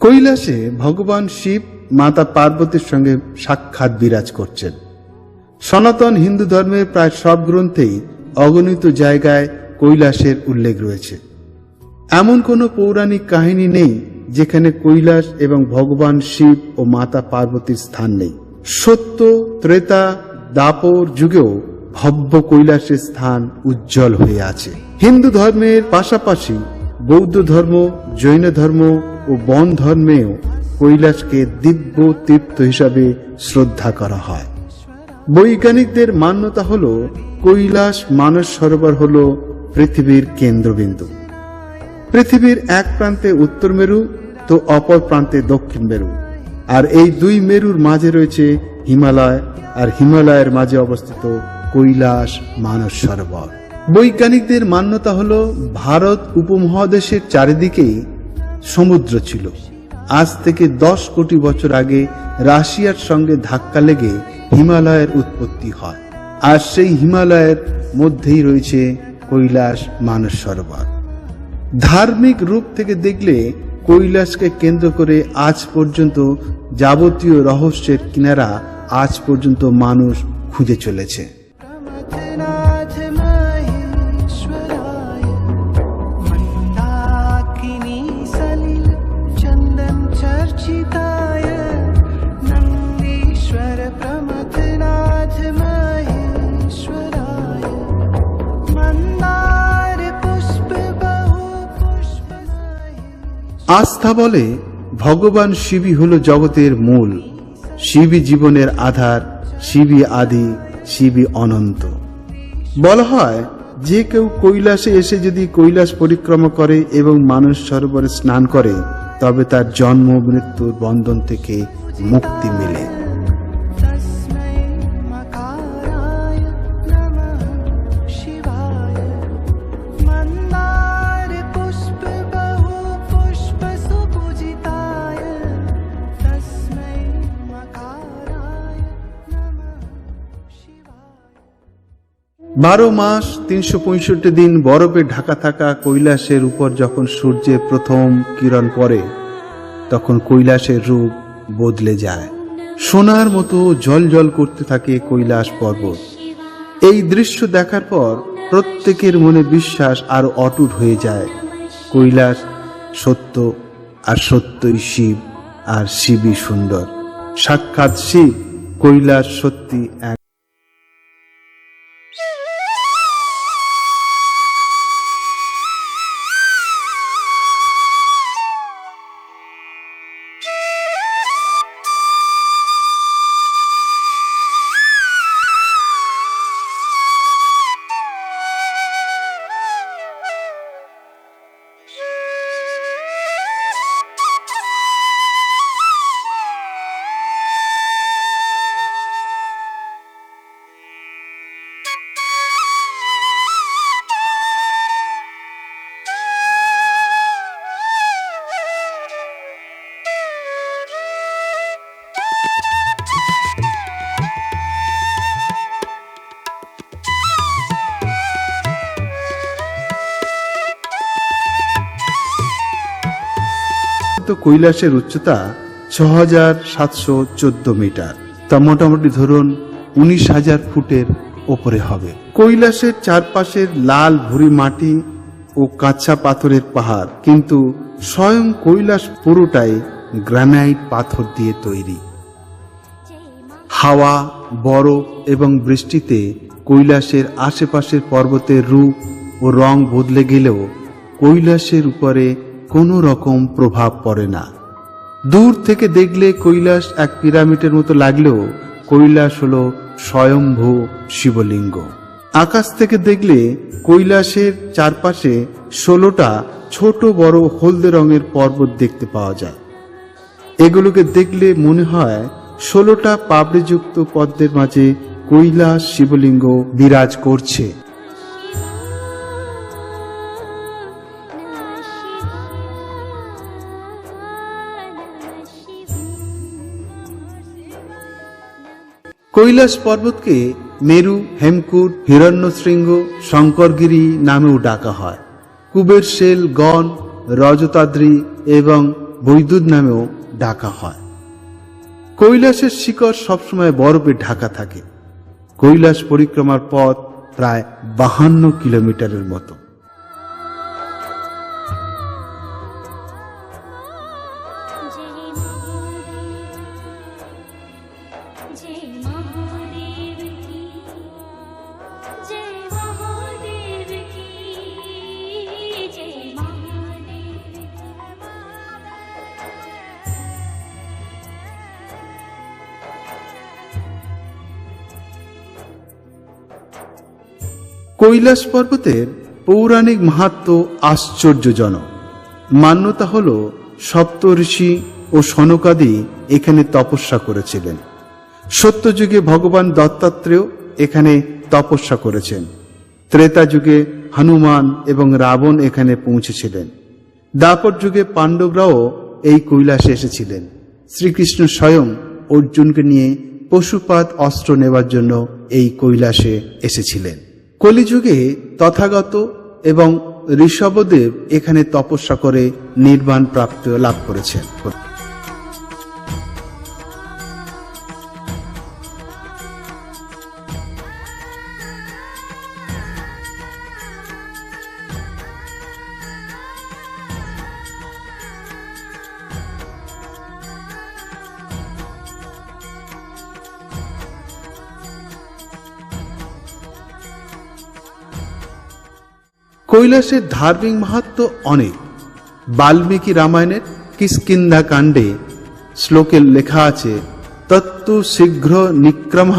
কৈলাসে ভগবান শিব মাতা পার্বতীর সঙ্গে সাক্ষাৎ বিরাজ করছেন। সনাতন হিন্দু ধর্মের প্রায় সব গ্রন্থেই অগণিত জায়গায় কৈলাসের উল্লেখ রয়েছে। এমন কোনো পৌরাণিক কাহিনী নেই যেখানে কৈলাস এবং ভগবান শিব ও মাতা পার্বতীর স্থান নেই। সত্য, ত্রেতা, দাপর যুগেও ভব্য কৈলাসের স্থান উজ্জ্বল হয়ে আছে। হিন্দু ধর্মের পাশাপাশি বৌদ্ধ ধর্ম, জৈন ধর্ম ও বন ধর্মেও কৈলাসকে দিব্য তীর্থ হিসাবে শ্রদ্ধা করা হয়। বৈজ্ঞানিকদের মান্যতা হল, কৈলাস মানস সরোবর হল পৃথিবীর কেন্দ্রবিন্দু। পৃথিবীর এক প্রান্তে উত্তর মেরু, তো অপর প্রান্তে দক্ষিণ মেরু। আর এই দুই মেরুর মাঝে রয়েছে হিমালয়, আর হিমালয়ের মাঝে অবস্থিত কৈলাস মানস সরোবর। বৈজ্ঞানিকদের মান্যতা হল, ভারত উপমহাদেশের চারিদিকেই সমুদ্র ছিল। আজ থেকে দশ কোটি বছর আগে রাশিয়ার সঙ্গে ধাক্কা লেগে হিমালয়ের উৎপত্তি হয়। আর সেই হিমালয়ের মধ্যেই রয়েছে কৈলাস মানস সরোবর। ধার্মিক রূপ থেকে দেখলে কৈলাসকে কেন্দ্র করে আজ পর্যন্ত যাবতীয় রহস্যের কিনারা আজ পর্যন্ত মানুষ খুঁজে চলেছে। আস্থা বলে ভগবান শিবই হল জগতের মূল। শিবই জীবনের আধার, শিবই আদি, শিবই অনন্ত। বলা হয়, যে কেউ কৈলাসে এসে যদি কৈলাস পরিক্রমা করে এবং মানুষ সরোবরে স্নান করে, তবে তার জন্ম মৃত্যুর বন্ধন থেকে মুক্তি মিলে। বারো মাস, তিনশো পঁয়ষট্টি দিন বরফে ঢাকা থাকা কৈলাসের উপর যখন সূর্যের প্রথম কিরণ পড়ে, তখন কৈলাসের রূপ বদলে যায়। সোনার মতো জল জল করতে থাকে কৈলাস পর্বত। এই দৃশ্য দেখার পর প্রত্যেকের মনে বিশ্বাস আরও অটুট হয়ে যায়। কৈলাস সত্য আর সত্যই শিব আর শিবই সুন্দর। সাক্ষাৎ শিব, কৈলাস সত্যি এক কৈলাসের উচ্চতা ছ হাজার সাতশো চোদ্দ মিটার। তা মোটামুটি ধরুন উনিশ হাজার ফুটের ওপরে হবে। কৈলাসের চারপাশের লাল ভুরি মাটি ও কাঁচা পাথরের পাহাড় কিন্তু স্বয়ং কৈলাস পুরোটাই গ্রানাইট পাথর দিয়ে তৈরি। হাওয়া বরফ এবং বৃষ্টিতে কৈলাসের আশেপাশের পর্বতের রূপ ও রং বদলে গেলেও কৈলাসের উপরে কোনো রকম প্রভাব পড়ে না। দূর থেকে দেখলে কৈলাস এক পিরামিডের মতো লাগলেও কৈলাস হল স্বয়ম্ভু শিবলিঙ্গ। আকাশ থেকে দেখলে কৈলাসের চারপাশে ষোলোটা ছোট বড় হলদে রঙের পর্বত দেখতে পাওয়া যায়। এগুলোকে দেখলে মনে হয় ষোলোটা পাবড়িযুক্ত পদ্মের মাঝে কৈলাস শিবলিঙ্গ বিরাজ করছে। কৈলাস পর্বতকে মেরু, হেমকুট, হিরণ্যশৃঙ্গ, শঙ্করগিরি নামেও ডাকা হয়। কুবের সেল গণ, রজতাদ্রি এবং বৈদ্যুৎ নামেও ডাকা হয়। কৈলাসের শিকড় সবসময় বরফে ঢাকা থাকে। কৈলাস পরিক্রমার পথ প্রায় বাহান্ন কিলোমিটারের মতো। কৈলাস পর্বতের পৌরাণিক মাহাত্ম আশ্চর্যজনক। মান্যতা হল সপ্তঋষি ও সনকাদি এখানে তপস্যা করেছিলেন। সত্যযুগে ভগবান দত্তাত্রেয় এখানে তপস্যা করেছেন। ত্রেতা যুগে হনুমান এবং রাবণ এখানে পৌঁছেছিলেন। দাপর যুগে পাণ্ডবরাও এই কৈলাসে এসেছিলেন। শ্রীকৃষ্ণ স্বয়ং অর্জুনকে নিয়ে পশুপাত অস্ত্র নেবার জন্য এই কৈলাসে এসেছিলেন। কলিযুগে তথাগত এবং ঋষভদেব এখানে তপস্যা করে নির্বাণ প্রাপ্ত লাভ করেছেন। কৈলাসের ধার্মিক মাহাত্ম অনেক। বাল্মীকি রামায়ণের কিষ্কিন্ধা কাণ্ডে শ্লোকে লেখা আছে, তত্তু শীঘ্র নিক্রম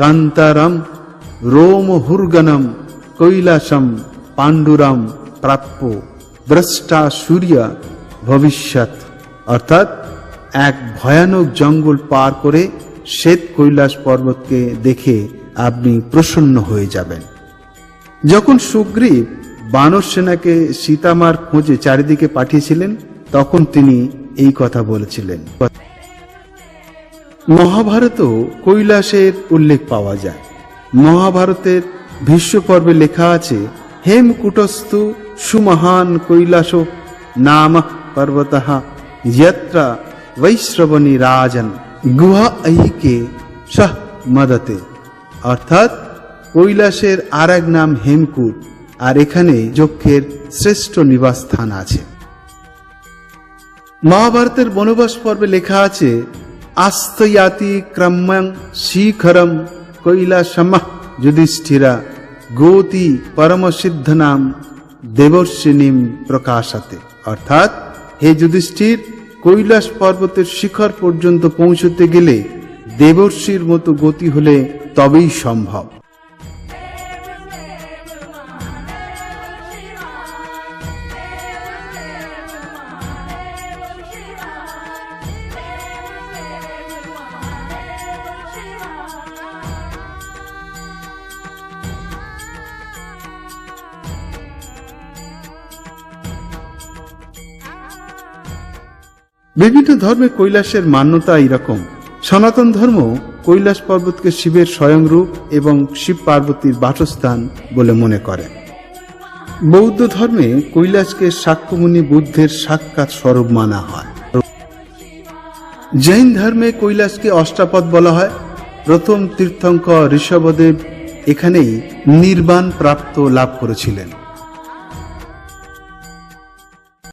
কান্তারম রোমহুর্গনম কৈলাসম পাণ্ডুরম প্রাপ্য দ্রষ্টা সূর্য ভবিষ্যৎ। অর্থাৎ এক ভয়ানক জঙ্গল পার করে শ্বেত কৈলাস পর্বতকে দেখে আপনি প্রসন্ন হয়ে যাবেন। যখন সুগ্রীব বানর সেনাকে সীতামার খোঁজে চারিদিকে পাঠিয়েছিলেন, তখন তিনি এই কথা বলেছিলেন। মহাভারতও কৈলাসের উল্লেখ পাওয়া যায়। মহাভারতের ভীষ্ম পর্বে লেখা আছে হেমকুটস্থু সুমহান কৈলাস নাম পর্বত, যত্র বৈশ্রবণী রাজন গুহা ঐকে সহ মদতে। অর্থাৎ কৈলাসের আর এক নাম হেমকূট। আর এখানে যক্ষের শ্রেষ্ঠ নিবাস স্থান আছে। মহাভারতের বনবাস পর্বে লেখা আছে আস্তয়াতি ক্রম্যং শিখরম কৈলাসম যুধিষ্ঠিরা গৌতি পরমসিদ্ধ নাম দেবর্ষিনীম প্রকাশাতে। অর্থাৎ, হে যুধিষ্ঠির, কৈলাস পর্বতের শিখর পর্যন্ত পৌঁছতে গেলে দেবর্ষির মতো গতি হলে তবেই সম্ভব। বিভিন্ন ধর্মে কৈলাসের মান্যতা এরকম সনাতন ধর্ম কৈলাস পর্বতকে শিবের স্বয়ংরূপ এবং শিব পার্বতীর বাসস্থান বলে মনে করে। বৌদ্ধ ধর্মে কৈলাসকে সাক্ষ্যমুনি বুদ্ধের সাক্ষাৎ স্বরূপ মানা হয়। জৈন ধর্মে কৈলাসকে অষ্টাপদ বলা হয়। প্রথম তীর্থঙ্কর ঋষভদেব এখানেই নির্বাণ প্রাপ্ত লাভ করেছিলেন।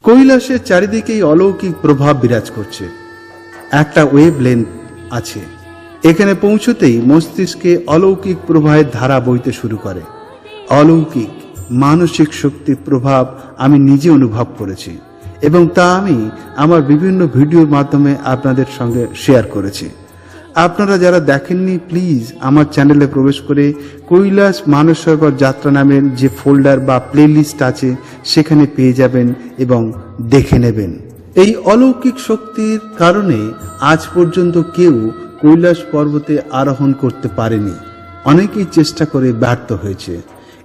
কৈলাসের চারিদিকেই অলৌকিক প্রভাব বিরাজ করছে। একটা ওয়েব লেন্থ আছে। এখানে পৌঁছতেই মস্তিষ্কে অলৌকিক প্রবাহের ধারা বইতে শুরু করে। অলৌকিক, মানসিক শক্তির প্রভাব আমি নিজে অনুভব করেছি এবং তা আমি আমার বিভিন্ন ভিডিওর মাধ্যমে আপনাদের সঙ্গে শেয়ার করেছি। আপনারা যারা দেখেননি প্লিজ আমার চ্যানেলে প্রবেশ করে কৈলাস মানসরোবর যাত্রা নামের যে ফোল্ডার বা প্লেলিস্ট আছে, সেখানে পেয়ে যাবেন এবং দেখে নেবেন। এই অলৌকিক শক্তির কারণে আজ পর্যন্ত কেউ কৈলাস পর্বতে আরোহণ করতে পারেনি। অনেকেই চেষ্টা করে ব্যর্থ হয়েছে।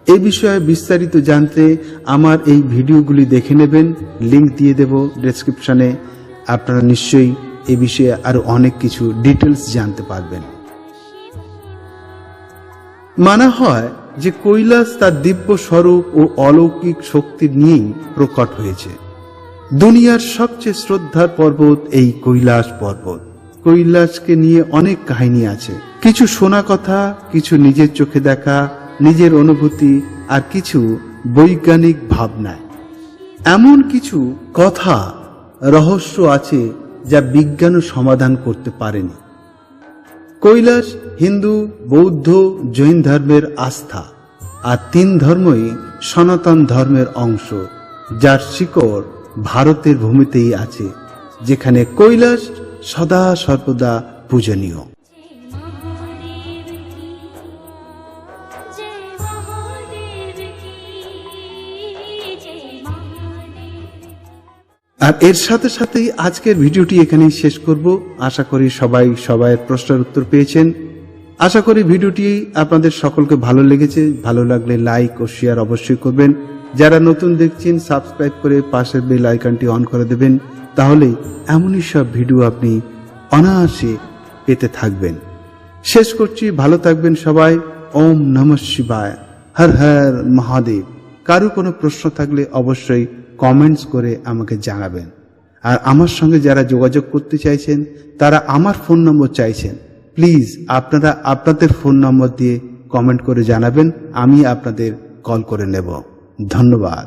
এই বিষয়ে বিস্তারিত জানতে আমার এই ভিডিওগুলি দেখে নেবেন। লিংক দিয়ে দেব ডেসক্রিপশনে আপনারা নিশ্চয়ই এ বিষয়ে আরও অনেক কিছু ডিটেলস জানতে পারবেন। মানা হয় যে কৈলাস তার দিব্য স্বরূপ ও অলৌকিক শক্তি নিয়েই প্রকট হয়েছে। দুনিয়ার সবচেয়ে শ্রদ্ধার পর্বত এই কৈলাস পর্বত। কৈলাসকে নিয়ে অনেক কাহিনী আছে। কিছু শোনা কথা, কিছু নিজের চোখে দেখা, নিজের অনুভূতি আর কিছু বৈজ্ঞানিক ভাবনায়। এমন কিছু কথা, রহস্য আছে যা বিজ্ঞানও সমাধান করতে পারেনি। কৈলাস, হিন্দু, বৌদ্ধ, জৈন ধর্মের আস্থা আর তিন ধর্মই সনাতন ধর্মের অংশ, যার শিকড় ভারতের ভূমিতেই আছে, যেখানে কৈলাস সদা সর্বদা পূজনীয়। আর এর সাথে সাথেই আজকের ভিডিওটি এখানেই শেষ করব। আশা করি সবাই সবাইয়ের প্রশ্নের উত্তর পেয়েছেন। আশা করি ভিডিওটি আপনাদের সকলকে ভালো লেগেছে। ভালো লাগলে লাইক ও শেয়ার অবশ্যই করবেন। যারা নতুন দেখছেন, সাবস্ক্রাইব করে পাশের বেল আইকনটি অন করে দেবেন। তাহলে এমনই সব ভিডিও আপনি অনায়াসে পেতে থাকবেন। শেষ করছি। ভালো থাকবেন সবাই। ওম নমঃ শিবায়। হর হর মহাদেব। কারও কোনো প্রশ্ন থাকলে অবশ্যই কমেন্টস করে আমাকে জানাবেন। আর আমার সঙ্গে যারা যোগাযোগ করতে চাইছেন, তারা আমার ফোন নম্বর চাইছেন। প্লিজ আপনারা আপনাদের ফোন নম্বর দিয়ে কমেন্ট করে জানাবেন, আমি আপনাদের কল করে নেব। ধন্যবাদ।